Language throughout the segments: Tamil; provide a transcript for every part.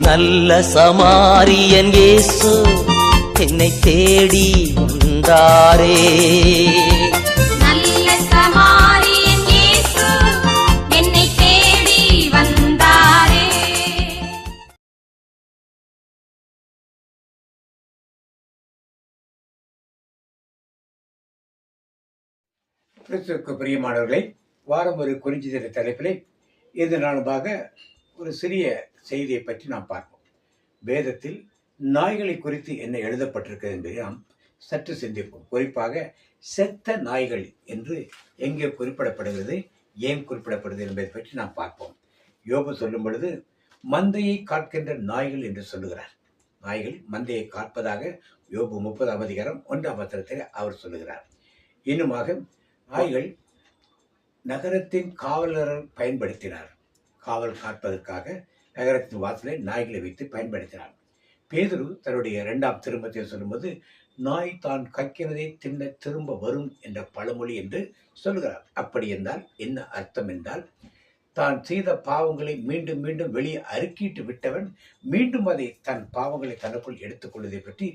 நல்ல சமாரியன் இயேசு என்னை தேடி வந்தாரே. நல்ல சமாரியன் இயேசு என்னை தேடி வந்தாரே. பிரியமானவர்களே வாரம் ஒரு குறிஞ்சிதர தலைப்பிலே இது நாளுமாக ஒரு சிறிய செய்தியை பற்றி நாம் பார்ப்போம். வேதத்தில் நாய்களை குறித்து என்ன எழுதப்பட்டிருக்கிறது என்பதை நாம் சற்று சிந்திப்போம். குறிப்பாக செத்த நாய்கள் என்று எங்கே குறிப்பிடப்படுகிறது ஏன் குறிப்பிடப்படுது என்பதை பற்றி நாம் பார்ப்போம். யோபு சொல்லும் பொழுது மந்தையை காக்கின்ற நாய்கள் என்று சொல்லுகிறார். நாய்கள் மந்தையை காப்பதாக யோபு முப்பதாம் அதிகாரம் ஒன்றாம் பத்திரத்தில் அவர் சொல்லுகிறார். இன்னுமாக நாய்கள் நகரத்தின் காவலர் பயன்படுத்தினார் காவல் காப்பதற்காக நகரத்தின் வாசலை நாய்களை வைத்து பயன்படுத்தினான். பேதுரு தன்னுடைய இரண்டாம் திரும்பத்தை சொல்லும்போது நாய் தான் கக்கிறதை தின்ன திரும்ப வரும் என்ற பழமொழி என்று சொல்லுகிறார் அப்படி என்றால் என்ன அர்த்தம் என்றால் தான் செய்த பாவங்களை மீண்டும் மீண்டும் வெளியே அறுக்கிட்டு விட்டவன் மீண்டும் அதை தன் பாவங்களை தனக்குள் எடுத்துக்கொள்வதை பற்றி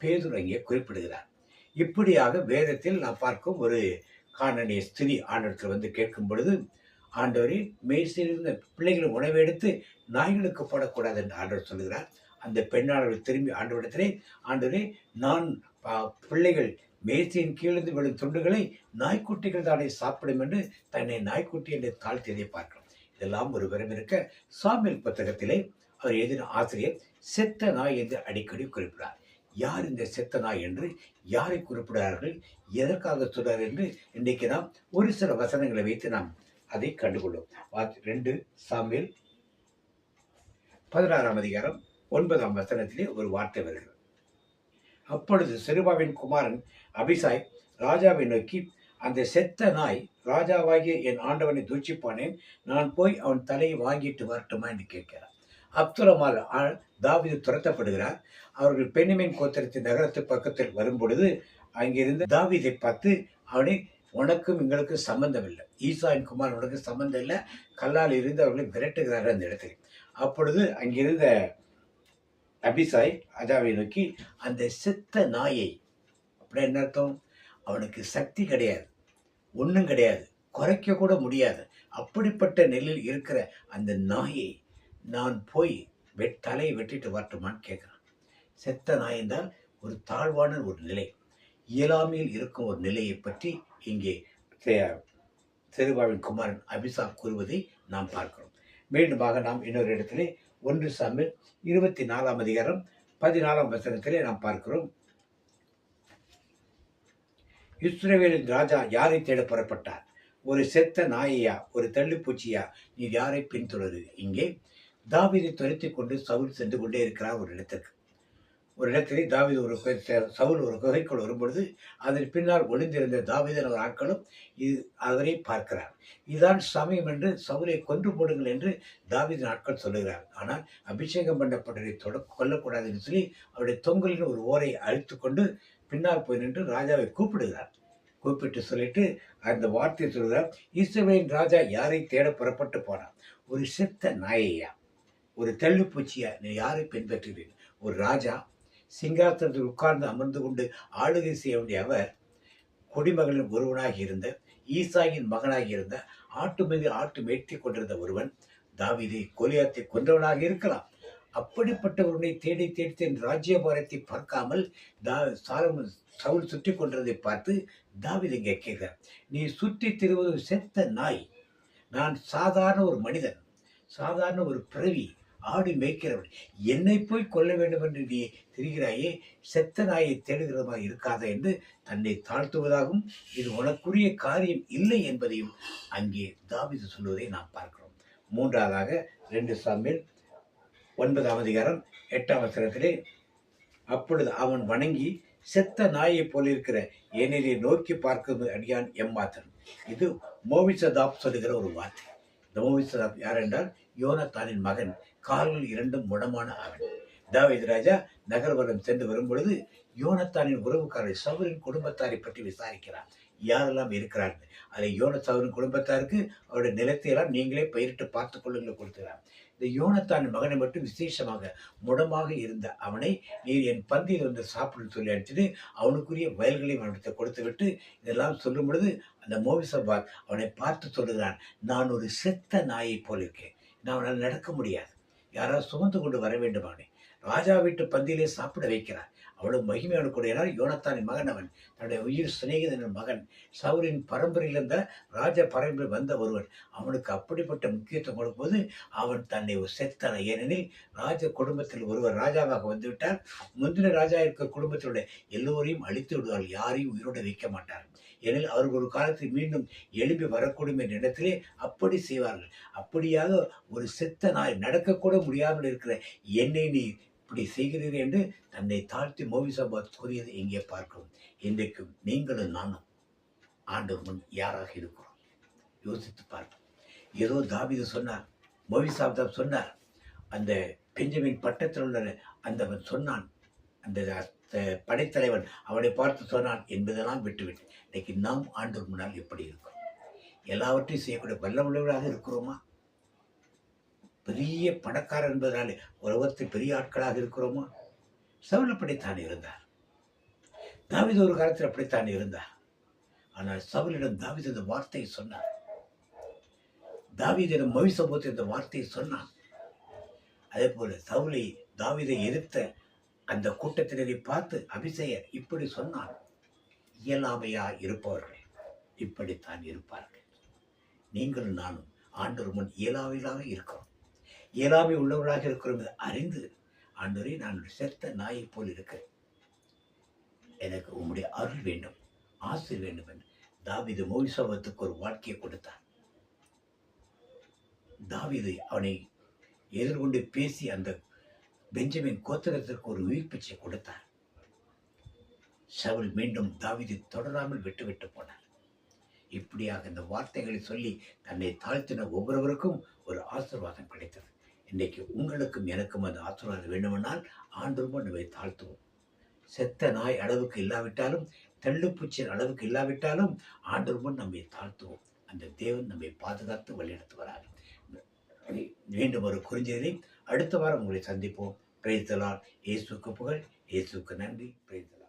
பேதுரு அங்கே குறிப்பிடுகிறார். இப்படியாக வேதத்தில் நாம் பார்க்கும் ஒரு காணனிய ஸ்திரி ஆண்டத்தில் வந்து கேட்கும் பொழுது ஆண்டவரே மேய்சிலிருந்த பிள்ளைகளை உணவை எடுத்து நாய்களுக்கு போடக்கூடாது என்று ஆண்டவர் சொல்லுகிறார். அந்த பெண்ணாளர்கள் திரும்பி ஆண்டவரிடத்திலே ஆண்டவரே நான் பிள்ளைகள் மேய்ச்சியின் கீழிருந்து விழும் துண்டுகளை நாய்க்குட்டிகள் தானே சாப்பிடும் என்று தன்னை நாய்க்குட்டி என்று தாழ்த்தியதை பார்க்கலாம் இதெல்லாம் ஒரு விரம் இருக்க சாமியல் புத்தகத்திலே அவர் எழுதின ஆசிரியர் செத்த நாய் என்று அடிக்கடி குறிப்பிடார் யார் இந்த செத்த நாய் என்று யாரை குறிப்பிடுகிறார்கள் எதற்காக சொல்றார் என்று இன்றைக்கு நாம் ஒரு சில வசனங்களை வைத்து நாம் அதை கண்டுகொள்ளும். ரெண்டு சாமியில் பதினாறாம் அதிகாரம் ஒன்பதாம் வசனத்திலே ஒரு வார்த்தை வருகிறது. அப்பொழுது செருபாவின் குமாரன் அபிசாய் ராஜாவை நோக்கி அந்த செத்த நாய் ராஜாவாகிய என் ஆண்டவனை தூச்சிப்பானேன் நான் போய் அவன் தலையை வாங்கிட்டு வரட்டுமா? என்று கேட்கிறார். அப்துலமால் ஆ- துரத்தப்படுகிறார். அவர்கள் பெண்ணிமின் கோத்திரத்தின் நகரத்து பக்கத்தில் வரும்பொழுது அங்கிருந்து தாவீதை பார்த்து அவனை உனக்கும் எங்களுக்கும் சம்பந்தம் இல்லை ஈசாயின் குமார் உனக்கு சம்பந்தம் இல்லை கல்லால் இருந்து அவர்களை விரட்டுகிறார் அந்த இடத்துல. அப்பொழுது அங்கிருந்த அபிசாய் அஜாவை நோக்கி அந்த செத்த நாயை அப்படி என்ன அர்த்தம்? அவனுக்கு சக்தி கிடையாது. ஒன்றும் கிடையாது. குறைக்க கூட முடியாது. அப்படிப்பட்ட நிலையில் இருக்கிற அந்த நாயை நான் போய் வெட் தலையை வெட்டிட்டு வரட்டுமான்னு கேட்குறான். செத்த நாய் என்றால் ஒரு தாழ்வான ஒரு நிலை. இயலாமையில் இருக்கும் ஒரு நிலையை பற்றி இங்கே திருவாவின் குமாரன் அபிசா கூறுவதை நாம் பார்க்கிறோம். மீண்டுமாக நாம் இன்னொரு இடத்திலே ஒன்று சாமில் இருபத்தி நாலாம் அதிகாரம் பதினாலாம் வசனத்திலே நாம் பார்க்கிறோம். இஸ்ரேவேலின் ராஜா யாரை தேட புறப்பட்டார்? ஒரு செத்த நாயையா ஒரு தள்ளுப்பூச்சியா நீ யாரை பின்தொடரு இங்கே தாவிதை துரத்தி கொண்டு சவுல் சென்று கொண்டே இருக்கிறார் ஒரு இடத்திற்கு. ஒரு இடத்திலே தாவித ஒரு குகை- சவுல் ஒரு குகைக்குள் வரும்பொழுது அதன் பின்னால் ஒளிந்திருந்த தாவீதன் ஆட்களும் இது அவரை பார்க்கிறார். இதுதான் சமயம் என்று சவுலை கொன்று போடுங்கள் என்று தாவீதின் ஆட்கள் சொல்லுகிறார். ஆனால் அபிஷேகம் பண்ணப்பட்டதை தொட கொல்லக்கூடாது என்று சொல்லி அவருடைய தொங்கலின் ஒரு ஓரை அழித்து கொண்டு பின்னால் போய் நின்று ராஜாவை கூப்பிடுகிறார். கூப்பிட்டு சொல்லிட்டு அந்த வார்த்தையை சொல்கிறார் இஸ்ரேலின் ராஜா யாரை தேட புறப்பட்டு போனார் ஒரு செத்த நாயையா? ஒரு தள்ளுப்பூச்சியா நீ யாரை பின்பற்றுகிறேன் ஒரு ராஜா சிங்காசனத்தில் உட்கார்ந்து அமர்ந்து கொண்டு ஆளுகை செய்ய வேண்டிய அவர் குடிமகளின் ஒருவனாக இருந்த ஈசாயின் மகனாக இருந்த ஆட்டு மீது ஆட்டு மேய்த்தி கொண்டிருந்த ஒருவன் தாவிதை கோலியாத்தை கொன்றவனாக இருக்கலாம். அப்படிப்பட்டவருடைய தேடி தேடி தன் ராஜ்யபாரத்தை பார்க்காமல் தா சாலமன் சவுல் சுற்றி கொண்டிருந்ததை பார்த்து தாவிதை இங்கே கேட்கிறார் நீ சுற்றி திருவது செத்த நாய். நான் சாதாரண ஒரு மனிதன் சாதாரண ஒரு பிறவி ஆடு மேய்க்கிறவன். என்னை போய் கொல்ல வேண்டும் என்று நீ திரிகிறாயே செத்த நாயை தேடுகிறதா இருக்காதா என்று தன்னை தாழ்த்துவதாகவும் இது உனக்குரிய காரியம் இல்லை என்பதையும் அங்கே தாவிது சொல்வதை நாம் பார்க்கிறோம். மூன்றாவதாக ரெண்டு சாமியில் ஒன்பதாம் அதிகாரம் எட்டாம் வசனத்திலே அப்பொழுது அவன் வணங்கி செத்த நாயைப் போல இருக்கிற ஏனெனிலே நோக்கி பார்க்கும் அடியான் எம்மாத்தன். இது மோவிசதாப் சொல்லுகிற ஒரு வார்த்தை. இந்த மோவிசதாப் யார் என்றால் யோனத்தானின் மகன் கால்கள் இரண்டும் முடமான அவன் தாவீது ராஜா நகர்வரம் சென்று வரும்பொழுது யோனத்தானின் உறவுக்காரர் சவுரின் குடும்பத்தாரை பற்றி விசாரிக்கிறார். யாரெல்லாம் இருக்கிறார்கள்? அதை யோனத்தாவின் குடும்பத்தாருக்கு அவருடைய நிலத்தை எல்லாம் நீங்களே பயிரிட்டு பார்த்து கொள்ளுங்கள் கொடுக்கிறார் இந்த யோனத்தான் மகனை மட்டும் விசேஷமாக முடமாக இருந்த அவனை நீர் என் பந்தியில் வந்து சாப்பிடுன்னு சொல்லி அடிச்சுட்டு அவனுக்குரிய வயல்களையும் அவனுக்கு கொடுத்து விட்டு இதெல்லாம் சொல்லும் பொழுது அந்த மோவிசபாத் அவனை பார்த்து சொல்லுகிறான் நான் ஒரு செத்த நாயை போல இருக்கேன் நான் அவனால் நடக்க முடியாது. யாராவது சுமந்து கொண்டு வர வேண்டுமானே ராஜா வீட்டு பந்தியிலே சாப்பிட வைக்கிறார். அவ்வளவு மகிமையான கூடியனால் யோனத்தானின் மகன் அவன். தன்னுடைய உயிர் சிநேகிதனின் மகன். சவுரின் பரம்பரையில் இருந்த ராஜ பரம்பரை வந்த ஒருவன். அவனுக்கு அப்படிப்பட்ட முக்கியத்துவம் கொடுக்கும்போது அவன் தன்னை செத்தன. ஏனெனில் ராஜ குடும்பத்தில் ஒருவர் ராஜாவாக வந்துவிட்டார். முந்தின ராஜா இருக்கிற குடும்பத்தினுடைய எல்லோரையும் அழித்து விடுவார். யாரையும் உயிரோடு வைக்க மாட்டார். ஏனெனில் அவர்கள் ஒரு காலத்தில் மீண்டும் எழுப்பி வரக்கூடும் என்ற இடத்திலே அப்படி செய்வார்கள். அப்படியாக ஒரு செத்த நாய் நடக்கக்கூட முடியாமல் இருக்கிற என்னை நீ இப்படி செய்கிறீர்கள் என்று தன்னை தாழ்த்தி மோவிசபாத் கூறியதை இங்கே பார்க்கிறோம். இன்றைக்கு நீங்களும் நானும் ஆண்டு முன் யாராக இருக்கிறோம்? யோசித்து பார்ப்போம். ஏதோ தாவீது சொன்னார் மோவிசாப்தாப் சொன்னார் அந்த பெஞ்சமின் பட்டத்தில் உள்ள அந்தவன் சொன்னான் அந்த படைத்தலைவன் அவனை பார்த்து சொன்னான் என்பதெல்லாம் விட்டுவிட்டு இன்னைக்கு நாம் ஆண்டு முன்னால் எப்படி இருக்கும்? எல்லாவற்றையும் செய்யக்கூடிய வல்லமுள்ளவர்களாக இருக்கிறோமா? பெரிய பணக்காரர் என்பதனாலே உலகத்தில் பெரிய ஆட்களாக இருக்கிறோமா? சவுல் அப்படித்தான் இருந்தார். தாவித ஒரு காலத்தில் அப்படித்தான் இருந்தார். ஆனால் சவுலிடம் தாவித இந்த வார்த்தையை சொன்னார். தாவிதனும் மொழி சமூகத்தில் இந்த வார்த்தையை சொன்னான். அதே போல சவுலை தாவிதை எதிர்த்த அந்த கூட்டத்தினரை பார்த்து அபிஷேயர் இப்படி சொன்னான் இயலாமையா இருப்பவர்கள் இப்படித்தான் இருப்பார்கள். நீங்களும் நானும் ஆண்டவர் முன் இயலாமையிலாக இருக்கிறோம். இயலாமை உள்ளவர்களாக இருக்கிறோம் அறிந்து ஆண்டவரே நான் ஒரு செத்த நாயைப் போல் இருக்கிறேன். எனக்கு உம்முடைய அருள் வேண்டும் ஆசை வேண்டும் என்று தாவிது மோவிசவத்துக்கு ஒரு வாழ்க்கையை கொடுத்தார். தாவிது அவனை எதிர்கொண்டு பேசி அந்த பெஞ்சமின் கோத்திரத்திற்கு ஒரு உயிர்ப்பிச்சை கொடுத்தார். சவுல் மீண்டும் தாவிதை தொடராமல் விட்டுவிட்டு போனார். இப்படியாக இந்த வார்த்தைகளை சொல்லி தன்னை தாழ்த்தின ஒவ்வொருவருக்கும் ஒரு ஆசீர்வாதம் கிடைத்தது. இன்றைக்கு உங்களுக்கும் எனக்கும் அந்த ஆசீர்வாதம் வேண்டுமென்றால் ஆண்டு நம்மை தாழ்த்துவோம். செத்த நாய் அளவுக்கு இல்லாவிட்டாலும் தெள்ளுப்பூச்சியின் அளவுக்கு இல்லாவிட்டாலும் ஆண்டு நம்மை தாழ்த்துவோம். அந்த தேவன் நம்மை பாதுகாத்து வழிநடத்துவார்கள் மீண்டும் ஒரு குறிஞ்சதை அடுத்த வாரம் உங்களை சந்திப்போம். பிரைத்தலால் இயேசுக்கு புகழ் இயேசுக்கு நன்றி பிரைத்தலால்.